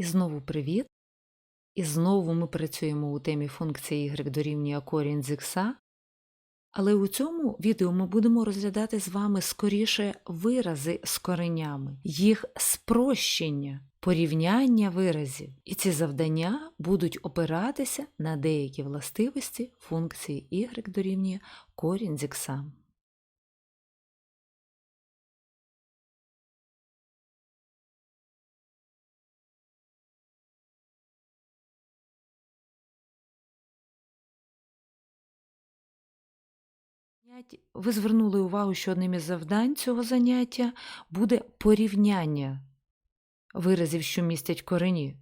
І знову привіт. І знову ми працюємо у темі функції y дорівнює корінь з х. Але у цьому відео ми будемо розглядати з вами скоріше вирази з коренями, їх спрощення, порівняння виразів. І ці завдання будуть опиратися на деякі властивості функції y дорівнює корінь з х. Занять ви звернули увагу, що одним із завдань цього заняття буде порівняння виразів, що містять корені.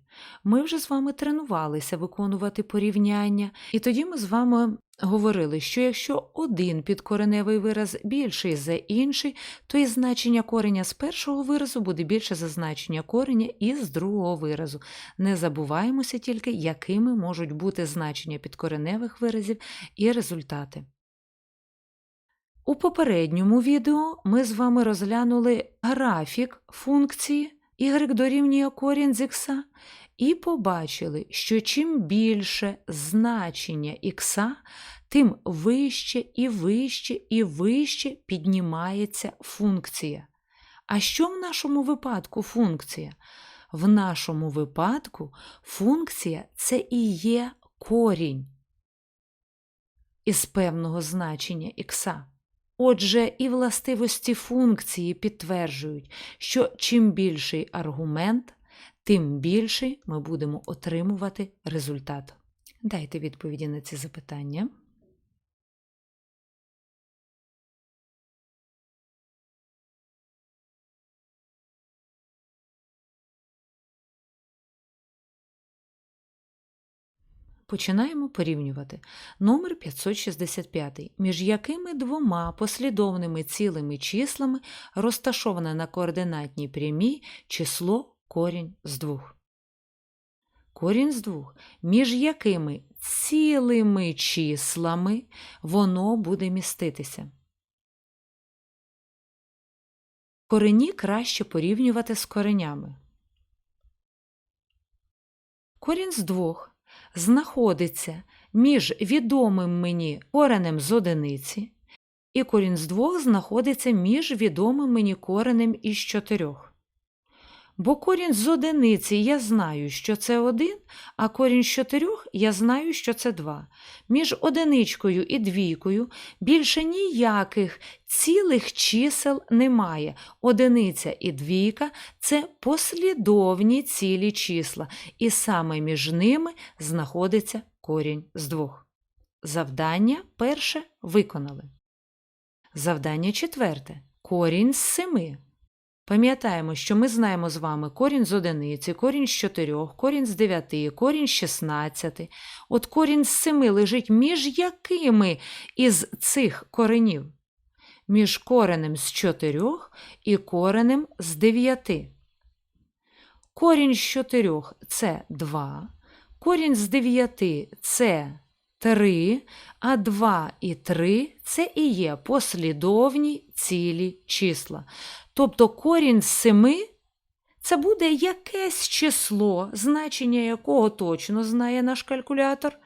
Ми вже з вами тренувалися виконувати порівняння, і тоді ми з вами говорили, що якщо один підкореневий вираз більший за інший, то і значення кореня з першого виразу буде більше за значення кореня із другого виразу. Не забуваємося тільки, якими можуть бути значення підкореневих виразів і результати. У попередньому відео ми з вами розглянули графік функції y дорівнює корінь з х і побачили, що чим більше значення х, тим вище і вище і вище піднімається функція. А що в нашому випадку функція? В нашому випадку функція це і є корінь із певного значення х. Отже, і властивості функції підтверджують, що чим більший аргумент, тим більший ми будемо отримувати результат. Дайте відповіді на ці запитання. Починаємо порівнювати. Номер 565, між якими двома послідовними цілими числами розташоване на координатній прямій число корінь з двох. Корінь з двох, між якими цілими числами воно буде міститися. Корені краще порівнювати з коренями. Корінь з двох знаходиться між відомим мені коренем з одиниці, і корінь з двох знаходиться між відомим мені коренем із чотирьох. Бо корінь з одиниці я знаю, що це один, а корінь з чотирьох я знаю, що це два. Між одиничкою і двійкою більше ніяких цілих чисел немає. Одиниця і двійка це послідовні цілі числа, і саме між ними знаходиться корінь з двох. Завдання перше виконали. Завдання четверте. Корінь з семи. Пам'ятаємо, що ми знаємо з вами корінь з одиниці, корінь з чотирьох, корінь з дев'яти, корінь з шістнадцяти. От корінь з семи лежить між якими із цих коренів? Між коренем з чотирьох і коренем з дев'яти. Корінь з чотирьох це два, корінь з дев'яти це три, а два і три це і є послідовні цілі числа. Тобто корінь з 7 це буде якесь число, значення якого точно знає наш калькулятор,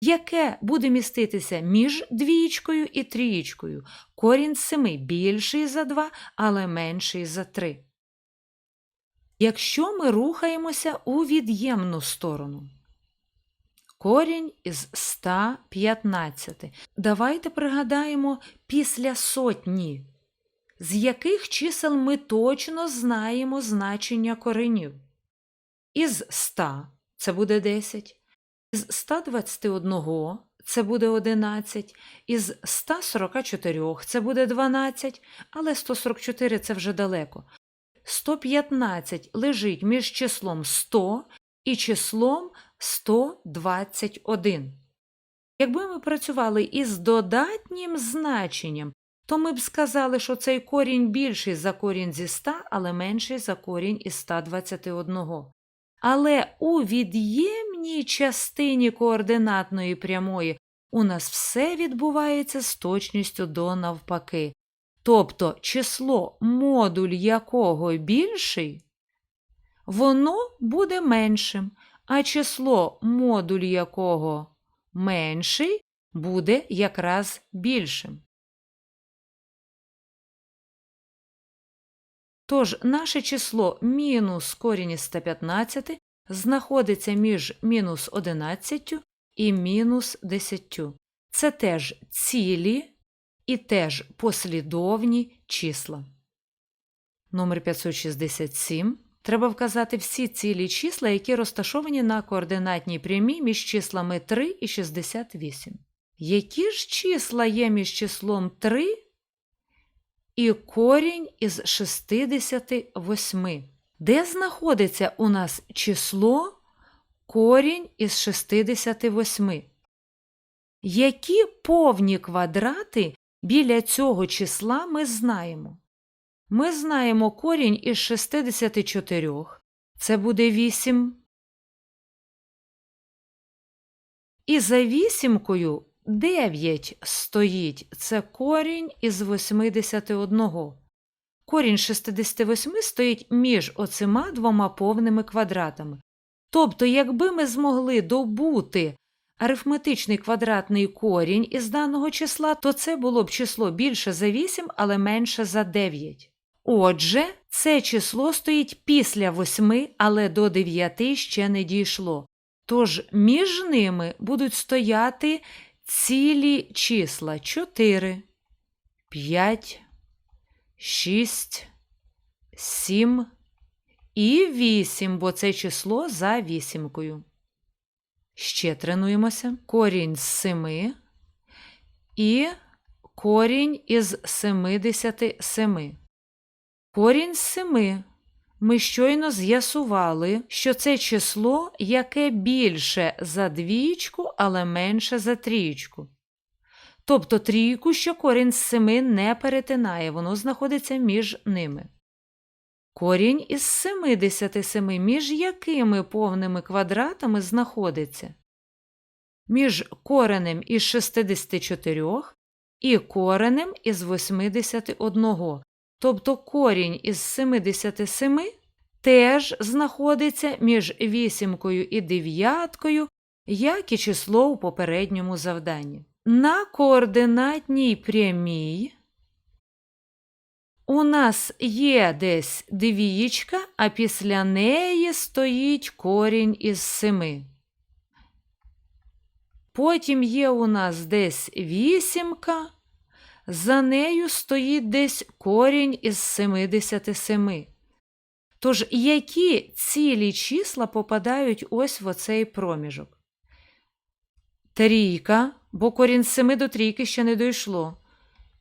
яке буде міститися між двієчкою і трієчкою. Корінь 7 більший за 2, але менший за 3. Якщо ми рухаємося у від'ємну сторону, корінь із 115. Давайте пригадаємо після сотні з яких чисел ми точно знаємо значення коренів. Із 100 це буде 10, із 121 це буде 11, із 144 це буде 12, але 144 це вже далеко. 115 лежить між числом 100 і числом 121. Якби ми працювали із додатнім значенням, то ми б сказали, що цей корінь більший за корінь зі 100, але менший за корінь із 121. Але у від'ємній частині координатної прямої у нас все відбувається з точністю до навпаки. Тобто число, модуль якого більший, воно буде меншим, а число, модуль якого менший, буде якраз більшим. Тож наше число мінус корінь із 115 знаходиться між мінус 11 і мінус 10. Це теж цілі і теж послідовні числа. Номер 567. Треба вказати всі цілі числа, які розташовані на координатній прямій між числами 3 і 68. Які ж числа є між числом 3 і корінь із 68? Де знаходиться у нас число корінь із 68? Які повні квадрати біля цього числа ми знаємо? Ми знаємо корінь із 64. Це буде 8. І за вісімкою 9 стоїть. Це корінь із 81. Корінь 68 стоїть між оцима двома повними квадратами. Тобто, якби ми змогли добути арифметичний квадратний корінь із даного числа, то це було б число більше за 8, але менше за 9. Отже, це число стоїть після 8, але до 9 ще не дійшло. Тож між ними будуть стояти цілі числа 4, 5, 6, 7 і 8, бо це число за вісімкою. Ще тренуємося. Корінь з 7 і корінь із 77. Корінь з 7. Ми щойно з'ясували, що це число, яке більше за двічку, але менше за трієчку. Тобто трійку, що корінь з 7 не перетинає, воно знаходиться між ними. Корінь із 77 між якими повними квадратами знаходиться? Між коренем із 64 і коренем із 81. Тобто корінь із 77 теж знаходиться між вісімкою і дев'яткою, як і число у попередньому завданні. На координатній прямій у нас є десь двієчка, а після неї стоїть корінь із 7. Потім є у нас десь вісімка. За нею стоїть десь корінь із 77. Тож, які цілі числа попадають ось в оцей проміжок? Трійка, бо корінь з 7 до трійки ще не дійшло.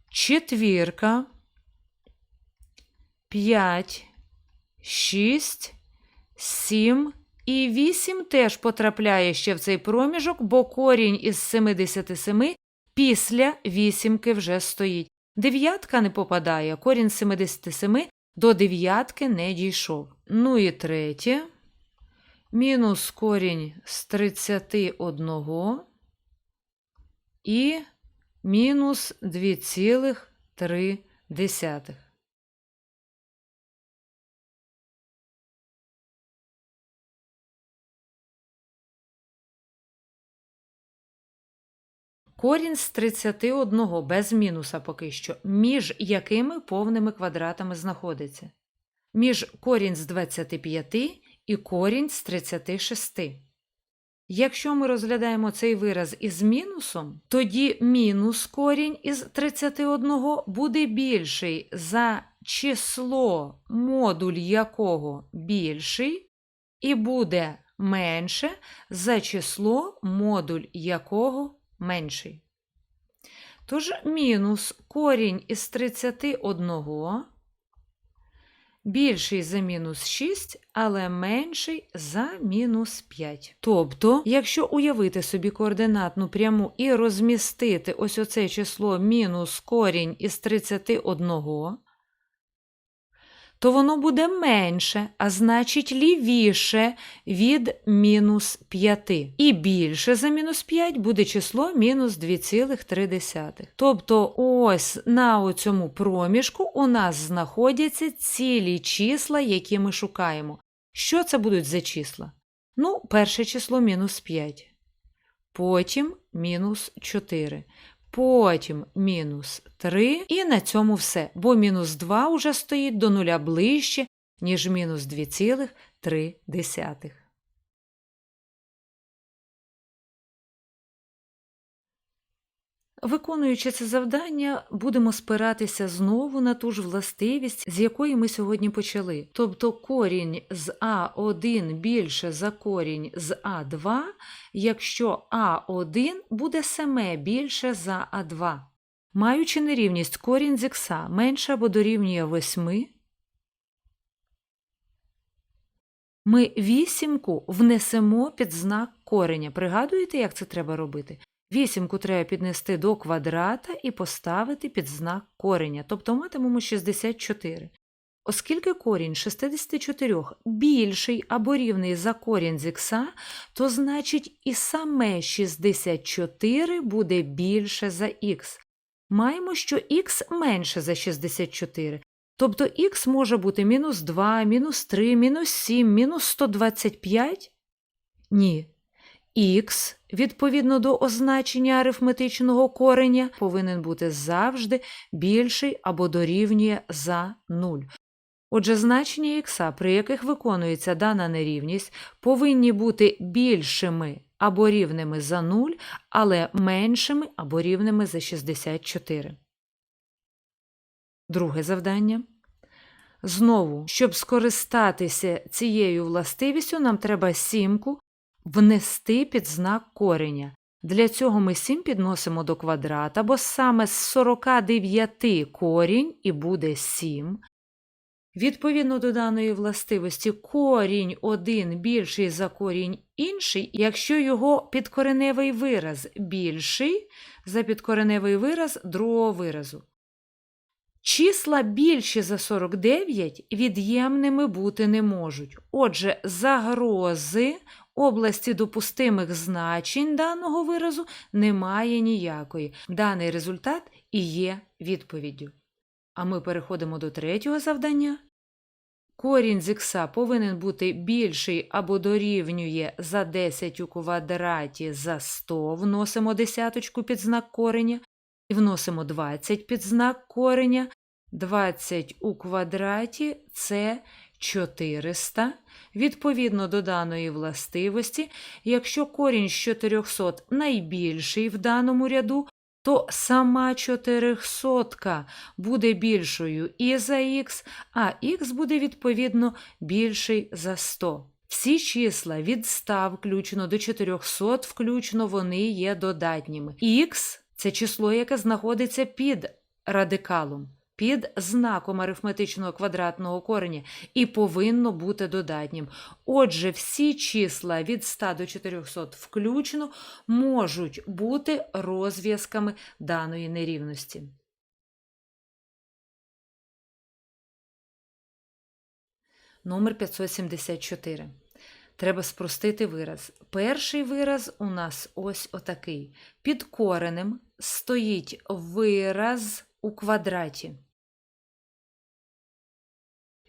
Четвірка, 5, 6, 7 і 8 теж потрапляє ще в цей проміжок, бо корінь із 77 після вісімки вже стоїть. Дев'ятка не попадає, корінь з 77 до дев'ятки не дійшов. Ну і третє. Мінус корінь з 31 і мінус 2,3. Корінь з 31 без мінуса поки що, між якими повними квадратами знаходиться? Між корінь з 25 і корінь з 36. Якщо ми розглядаємо цей вираз із мінусом, тоді мінус корінь із 31 буде більший за число, модуль якого більший, і буде менше за число, модуль якого менший. Тож мінус корінь із 31 більший за мінус 6, але менший за мінус 5. Тобто, якщо уявити собі координатну пряму і розмістити ось оце число мінус корінь із 31, то воно буде менше, а значить лівіше від мінус 5. І більше за мінус 5 буде число мінус 2,3. Тобто ось на цьому проміжку у нас знаходяться цілі числа, які ми шукаємо. Що це будуть за числа? Ну, перше число мінус 5. Потім мінус 4. Потім мінус 3. І на цьому все. Бо мінус 2 вже стоїть до нуля ближче, ніж мінус 2,3. Виконуючи це завдання, будемо спиратися знову на ту ж властивість, з якої ми сьогодні почали. Тобто корінь з А1 більше за корінь з А2, якщо А1 буде саме більше за А2. Маючи нерівність корінь з х менше або дорівнює 8, ми вісімку внесемо під знак кореня. Пригадуєте, як це треба робити? Вісімку треба піднести до квадрата і поставити під знак кореня, тобто матимемо 64. Оскільки корінь 64 більший або рівний за корінь з х, то значить і саме 64 буде більше за х. Маємо, що х менше за 64, тобто х може бути мінус 2, мінус 3, мінус 7, мінус 125? Ні. Х, відповідно до означення арифметичного кореня, повинен бути завжди більший або дорівнює за 0. Отже, значення х, при яких виконується дана нерівність, повинні бути більшими або рівними за 0, але меншими або рівними за 64. Друге завдання. Знову, щоб скористатися цією властивістю, нам треба сімку внести під знак кореня. Для цього ми 7 підносимо до квадрата, бо саме з 49 корінь і буде 7. Відповідно до даної властивості, корінь один більший за корінь інший, якщо його підкореневий вираз більший за підкореневий вираз другого виразу. Числа більші за 49 від'ємними бути не можуть. Отже, загрози області допустимих значень даного виразу немає ніякої. Даний результат і є відповіддю. А ми переходимо до третього завдання. Корінь з х повинен бути більший або дорівнює за 10 у квадраті за 100, вносимо десяточку під знак кореня, і вносимо 20 під знак кореня. 20 у квадраті це 400. Відповідно до даної властивості, якщо корінь з 400 найбільший в даному ряду, то сама 400 буде більшою і за х, а х буде відповідно більший за 100. Всі числа від 100 включно до 400 включно вони є додатніми. Х – це число, яке знаходиться під радикалом під знаком арифметичного квадратного кореня і повинно бути додатнім. Отже, всі числа від 100 до 400 включно можуть бути розв'язками даної нерівності. Номер 574. Треба спростити вираз. Перший вираз у нас ось отакий. Під коренем стоїть вираз у квадраті.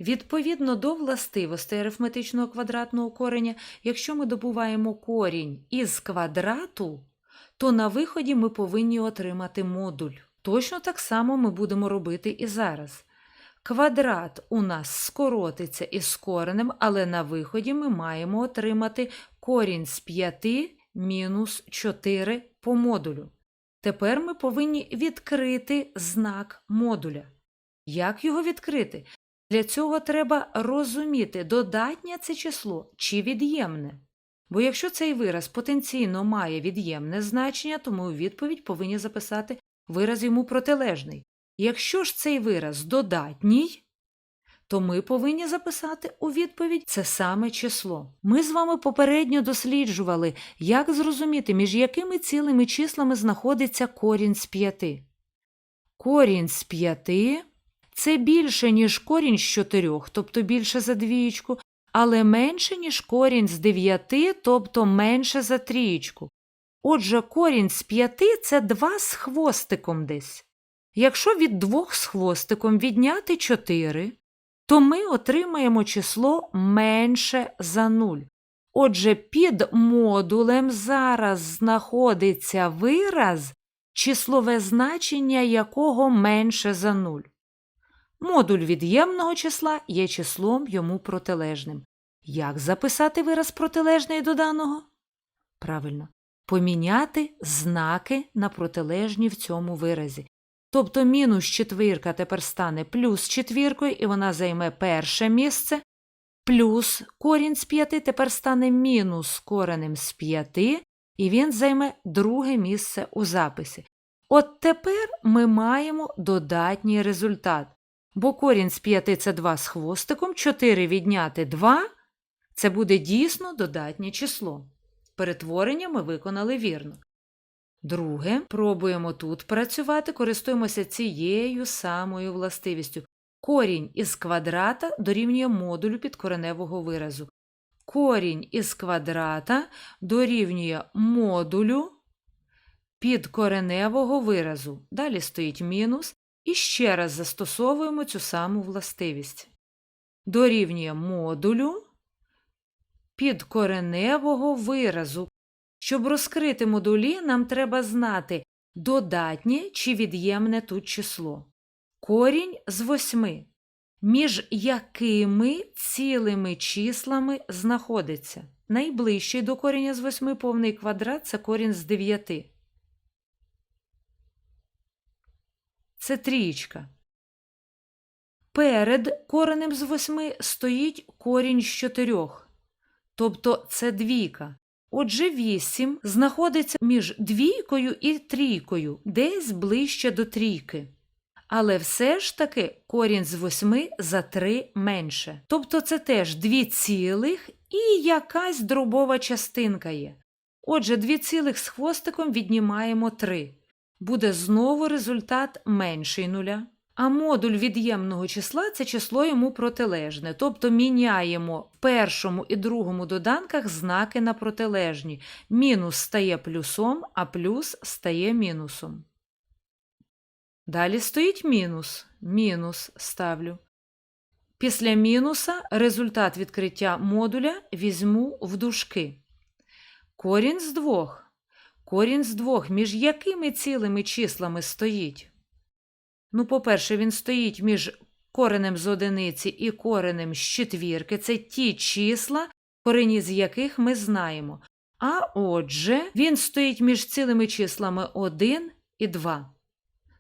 Відповідно до властивостей арифметичного квадратного кореня, якщо ми добуваємо корінь із квадрату, то на виході ми повинні отримати модуль. Точно так само ми будемо робити і зараз. Квадрат у нас скоротиться із коренем, але на виході ми маємо отримати корінь з 5 мінус 4 по модулю. Тепер ми повинні відкрити знак модуля. Як його відкрити? Для цього треба розуміти, додатнє це число чи від'ємне. Бо якщо цей вираз потенційно має від'ємне значення, то ми у відповідь повинні записати вираз йому протилежний. Якщо ж цей вираз додатній, то ми повинні записати у відповідь це саме число. Ми з вами попередньо досліджували, як зрозуміти, між якими цілими числами знаходиться корінь з п'яти. Корінь з п'яти це більше, ніж корінь з чотирьох, тобто більше за двієчку, але менше, ніж корінь з дев'яти, тобто менше за трієчку. Отже, корінь з п'яти це два з хвостиком десь. Якщо від двох з хвостиком відняти чотири, то ми отримаємо число менше за 0. Отже, під модулем зараз знаходиться вираз, числове значення якого менше за 0. Модуль від'ємного числа є числом йому протилежним. Як записати вираз протилежний до даного? Правильно, поміняти знаки на протилежні в цьому виразі. Тобто мінус четвірка тепер стане плюс четвіркою, і вона займе перше місце. Плюс корінь з п'яти тепер стане мінус коренем з п'яти, і він займе друге місце у записі. От тепер ми маємо додатній результат. Бо корінь з 5 – це 2 з хвостиком, 4 відняти 2 – це буде дійсно додатнє число. Перетворення ми виконали вірно. Друге, пробуємо тут працювати, користуємося цією самою властивістю. Корінь із квадрата дорівнює модулю підкореневого виразу. Корінь із квадрата дорівнює модулю підкореневого виразу. Далі стоїть мінус. І ще раз застосовуємо цю саму властивість. Дорівнює модулю підкореневого виразу. Щоб розкрити модулі, нам треба знати, додатнє чи від'ємне тут число. Корінь з восьми. Між якими цілими числами знаходиться? Найближчий до коріння з восьми повний квадрат це корінь з дев'яти. Це трієчка. Перед коренем з восьми стоїть корінь з чотирьох, тобто це двійка. Отже, вісім знаходиться між двійкою і трійкою, десь ближче до трійки. Але все ж таки корінь з восьми за три менше. Тобто це теж дві цілих і якась дробова частинка є. Отже, дві цілих з хвостиком віднімаємо три буде знову результат менший нуля. А модуль від'ємного числа це число йому протилежне, тобто міняємо в першому і другому доданках знаки на протилежні. Мінус стає плюсом, а плюс стає мінусом. Далі стоїть мінус. Мінус ставлю. Після мінуса результат відкриття модуля візьму в дужки. Корінь з двох. Корінь з двох між якими цілими числами стоїть? Ну, по-перше, він стоїть між коренем з одиниці і коренем з четвірки. Це ті числа, корені з яких ми знаємо. А отже, він стоїть між цілими числами 1 і 2.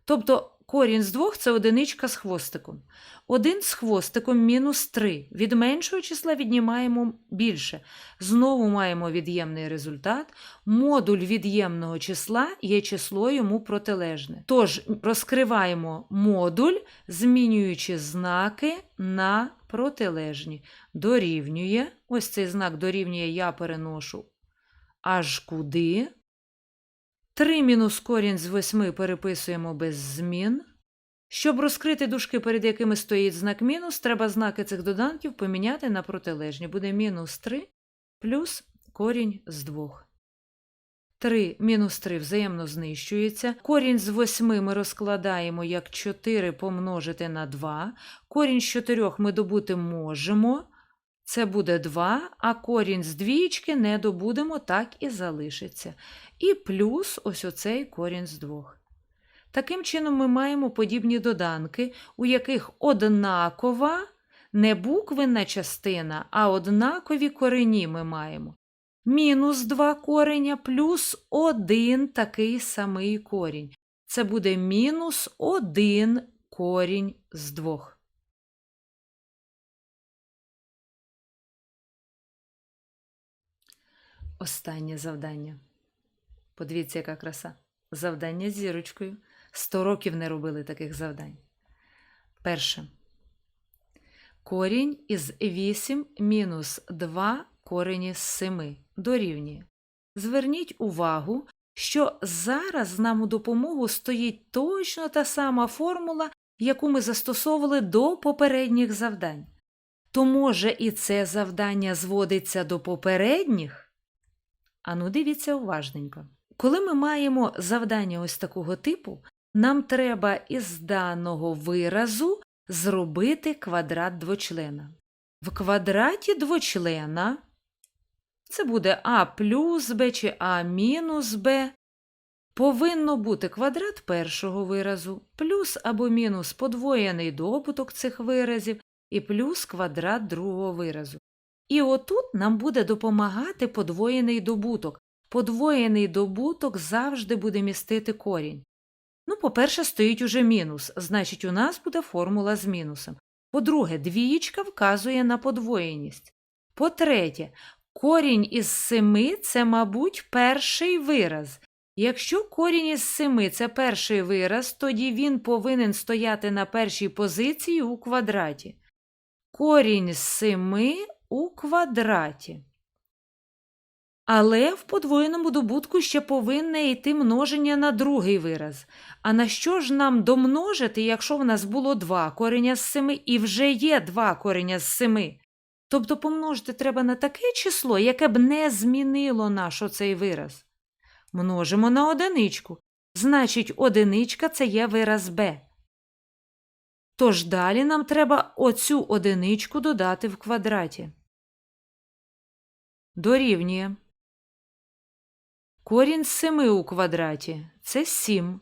Тобто корінь з двох це одиничка з хвостиком. Один з хвостиком мінус 3. Від меншого числа віднімаємо більше. Знову маємо від'ємний результат. Модуль від'ємного числа є число йому протилежне. Тож розкриваємо модуль, змінюючи знаки на протилежні. Дорівнює. Ось цей знак дорівнює, я переношу аж куди. 3 мінус корінь з 8 переписуємо без змін. Щоб розкрити дужки, перед якими стоїть знак мінус, треба знаки цих доданків поміняти на протилежні. Буде мінус 3 плюс корінь з 2. 3 мінус 3 взаємно знищується. Корінь з 8 ми розкладаємо як 4 помножити на 2. Корінь з 4 ми добути можемо. Це буде 2, а корінь з двічки не добудемо, так і залишиться. І плюс ось оцей корінь з 2. Таким чином, ми маємо подібні доданки, у яких однакова не буквенна частина, а однакові корені ми маємо. Мінус 2 кореня плюс 1 такий самий корінь. Це буде мінус 1 корінь з 2. Останнє завдання. Подивіться, яка краса. Завдання з зірочкою. Сто років не робили таких завдань. Перше. Корінь із 8 мінус 2 корені з 7 дорівнює. Зверніть увагу, що зараз нам у допомогу стоїть точно та сама формула, яку ми застосовували до попередніх завдань. То, може, і це завдання зводиться до попередніх? Ану, дивіться уважненько. Коли ми маємо завдання ось такого типу, нам треба із даного виразу зробити квадрат двочлена. В квадраті двочлена це буде а плюс b чи а мінус b. Повинно бути квадрат першого виразу, плюс або мінус подвоєний добуток цих виразів і плюс квадрат другого виразу. І отут нам буде допомагати подвоєний добуток. Подвоєний добуток завжди буде містити корінь. Ну, по-перше, стоїть уже мінус, значить, у нас буде формула з мінусом. По-друге, двієчка вказує на подвоєність. По-третє, корінь із семи це, мабуть, перший вираз. Якщо корінь із семи це перший вираз, тоді він повинен стояти на першій позиції у квадраті. Корінь з семи у квадраті. Але в подвоєному добутку ще повинне йти множення на другий вираз. А на що ж нам домножити, якщо в нас було два кореня з семи і вже є два кореня з семи? Тобто помножити треба на таке число, яке б не змінило наш оцей вираз. Множимо на одиничку. Значить, одиничка це є вираз b. Тож далі нам треба оцю одиничку додати в квадраті. Дорівнює. Корінь з 7 у квадраті це 7.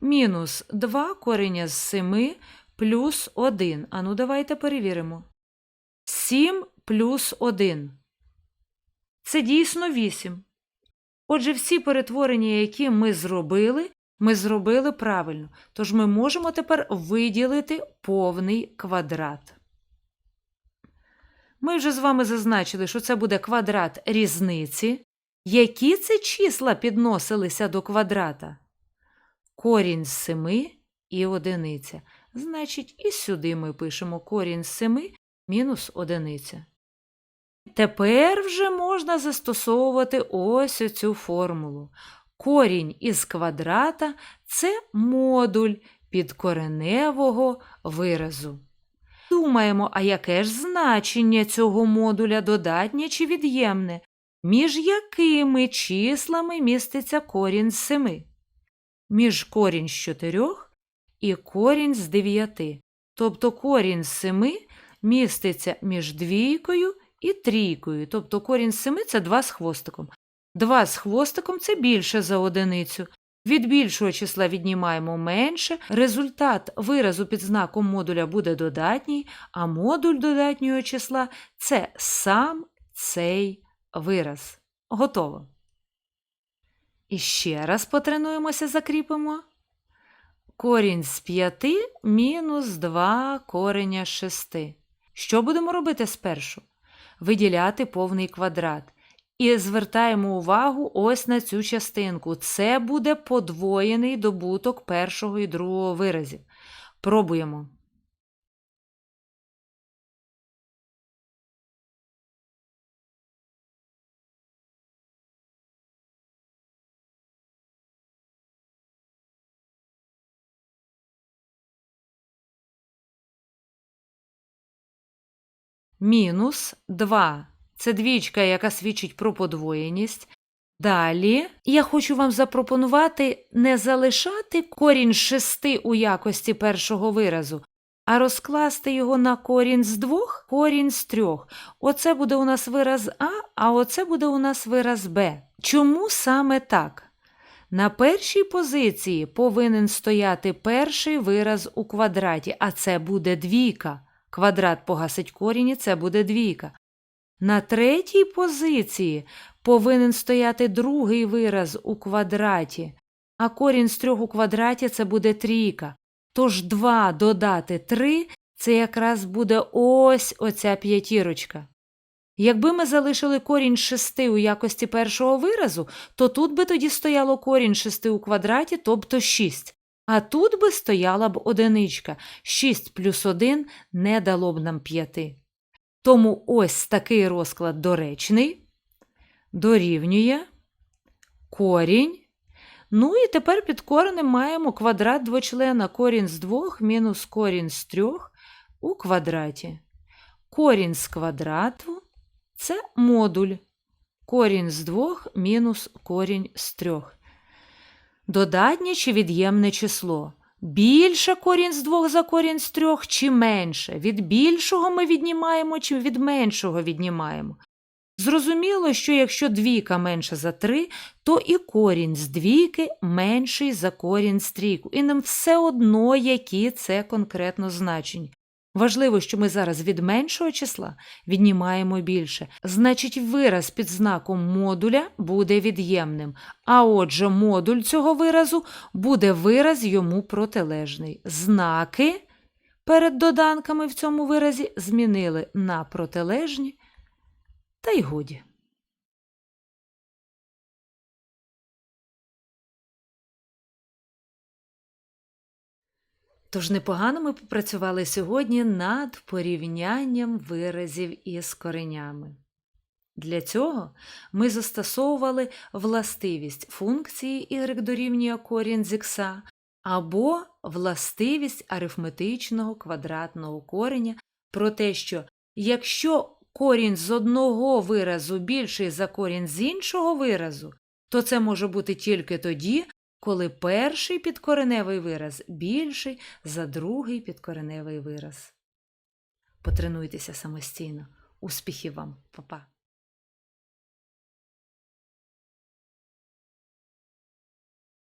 Мінус 2 кореня з 7 плюс 1. Ану, давайте перевіримо. 7 плюс 1. Це дійсно 8. Отже, всі перетворення, які ми зробили, ми зробили правильно. Тож ми можемо тепер виділити повний квадрат. Ми вже з вами зазначили, що це буде квадрат різниці. Які це числа підносилися до квадрата? Корінь з 7 і одиниця. Значить, і сюди ми пишемо корінь з 7 мінус одиниця. Тепер вже можна застосовувати ось оцю формулу. Корінь із квадрата це модуль підкореневого виразу. Думаємо, а яке ж значення цього модуля додатнє чи від'ємне? Між якими числами міститься корінь з 7? Між корінь з 4 і корінь з 9. Тобто корінь з 7 міститься між двійкою і трійкою. Тобто корінь з 7 – це 2 з хвостиком. 2 з хвостиком це більше за одиницю. Від більшого числа віднімаємо менше, результат виразу під знаком модуля буде додатній, а модуль додатнього числа це сам цей вираз. Готово. І ще раз потренуємося, закріпимо. Корінь з 5 мінус 2 кореня з 6. Що будемо робити спершу? Виділяти повний квадрат. І звертаємо увагу ось на цю частинку. Це буде подвоєний добуток першого і другого виразів. Пробуємо. Мінус 2 це двічка, яка свідчить про подвоєність. Далі я хочу вам запропонувати не залишати корінь шести у якості першого виразу, а розкласти його на корінь з двох, корінь з трьох. Оце буде у нас вираз А, а оце буде у нас вираз Б. Чому саме так? На першій позиції повинен стояти перший вираз у квадраті, а це буде двійка. Квадрат погасить корінь, і це буде двійка. На третій позиції повинен стояти другий вираз у квадраті, а корінь з трьох у квадраті це буде трійка. Тож 2 додати 3 це якраз буде ось оця п'ятірочка. Якби ми залишили корінь 6 у якості першого виразу, то тут би тоді стояло корінь 6 у квадраті, тобто 6. А тут би стояла б одиничка. 6 плюс 1 не дало б нам 5. Тому ось такий розклад доречний, дорівнює корінь. Ну і тепер під коренем маємо квадрат двочлена корінь з 2 мінус корінь з 3 у квадраті. Корінь з квадрату це модуль. Корінь з 2 мінус корінь з 3. Додатнє чи від'ємне число. Більше корінь з двох за корінь з трьох чи менше. Від більшого ми віднімаємо чи від меншого віднімаємо. Зрозуміло, що якщо двійка менше за три, то і корінь з двійки менший за корінь з трійку. І нам все одно, які це конкретно значення. Важливо, що ми зараз від меншого числа віднімаємо більше. Значить, вираз під знаком модуля буде від'ємним. А отже, модуль цього виразу буде вираз йому протилежний. Знаки перед доданками в цьому виразі змінили на протилежні, та й годі. Тож непогано ми попрацювали сьогодні над порівнянням виразів із коренями. Для цього ми застосовували властивість функції y дорівнює корінь з х або властивість арифметичного квадратного кореня про те, що якщо корінь з одного виразу більший за корінь з іншого виразу, то це може бути тільки тоді, коли перший підкореневий вираз більший за другий підкореневий вираз. Потренуйтеся самостійно. Успіхів вам, Па-па!